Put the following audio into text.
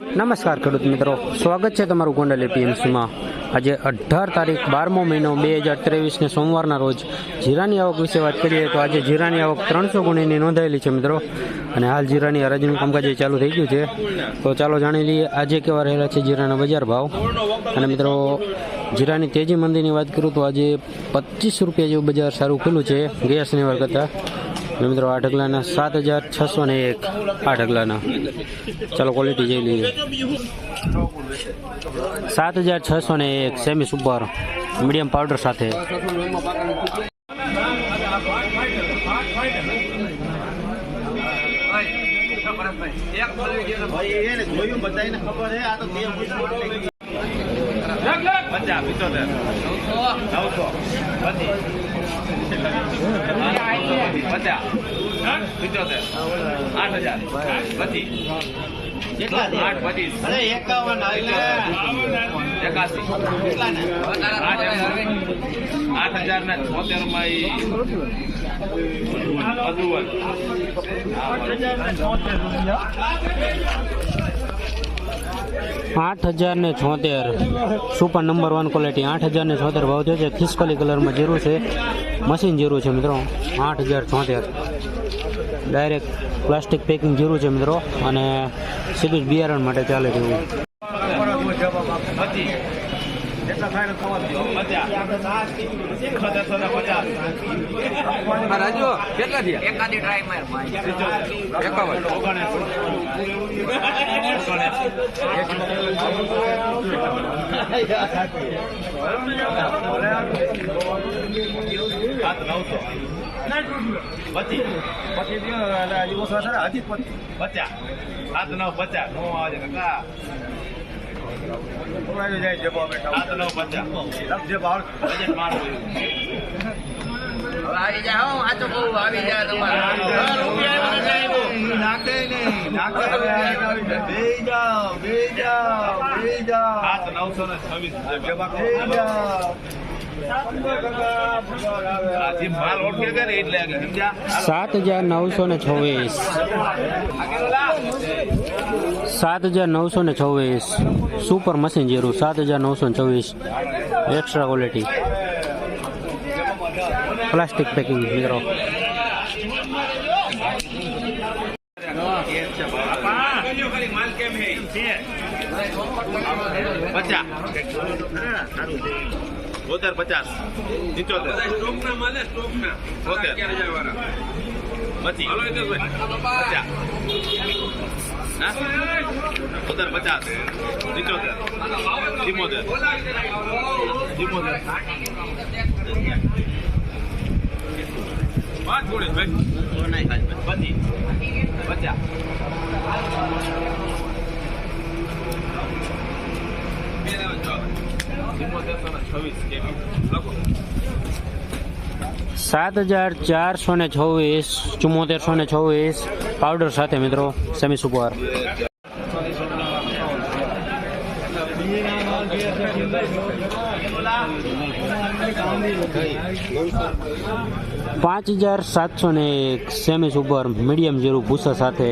નમસ્કાર ખેડૂત મિત્રો. સ્વાગત છે તમારું ગોંડલ એપીએમસીમાં આજે અઢાર તારીખ, બારમો મહિનો, બે હજાર ત્રેવીસને સોમવારના રોજ જીરાની આવક વિશે વાત કરીએ તો આજે જીરાની આવક ત્રણસો ગુણીની નોંધાયેલી છે મિત્રો. અને હાલ જીરાની હરાજીનું કામકાજ ચાલુ થઈ ગયું છે. તો ચાલો જાણી લઈએ, આજે કેવા રહેલા છે જીરાના બજાર ભાવ? અને મિત્રો, જીરાની તેજી મંદીની વાત કરું તો આજે પચીસ રૂપિયા જેવું બજાર સારું ખુલ્લું છે ગયા શનિવાર કરતાં. મિત્રો આ ઢગલાના સાત હજાર છસો ને એક આ ઢગલાના. ચાલો ક્વોલિટી જોઈ લઈએ. સાત હજાર છસો ને એક સેમી સુપર મીડિયમ પાવડર સાથે. પચાસ પિત્તોતેર. નવસો પચીસ. પચાસ. પિત્તોતેર. આઠ હજાર. પચીસ. આઠ પચીસ. એકાસી. આઠ હજાર ને છોતેરમાં અદુવન આઠ હજાર ને છોતેર. સુપર નંબર વન ક્વોલિટી, આઠ હજાર ને છોતેર ભાવ થયો છે. ખિસકોલી કલરમાં જીરું છે. મશીન જીરું છે મિત્રો. આઠ હજાર છોતેર. ડાયરેક્ટ પ્લાસ્ટિક પેકિંગ જીરું છે મિત્રો. અને સીધું જ બિયારણ માટે ચાલે છે એવું પચાસ એકોતેરસો ને પચાસ રાજુ કેટલા થયા એકાદી ટ્રાય માર એકાવન નવસો પચીસ પચાસ સાત નવ પચાસ નો આવે કાકા સાત નવ પચાસ બજેટ મારું આવી જા હો આ તો બહુ આવી જા તમારે સાત હજાર નવસો ને છવ્વીસ. સાત હજાર નવસો ને છવ્વીસ. સુપર મશીન જેરું સાત હજાર નવસો ને છવ્વીસ. એક્સ્ટ્રા ક્વોલિટી પ્લાસ્ટિક પેકિંગ મિત્રો બોતેર પચાસ પંચોતેર? બોતેર પચાસ પંચોતેર ચિમોતેર ચિમોતેર સાત હજાર ચારસો ને છવ્વીસ ચુમ્મોતેરસો ને છવ્વીસ પાવડર સાથે મિત્રો સેમી સુપર પાંચ હજાર સાતસો ને એક સેમી સુપર મીડિયમ જીરું ભૂસા સાથે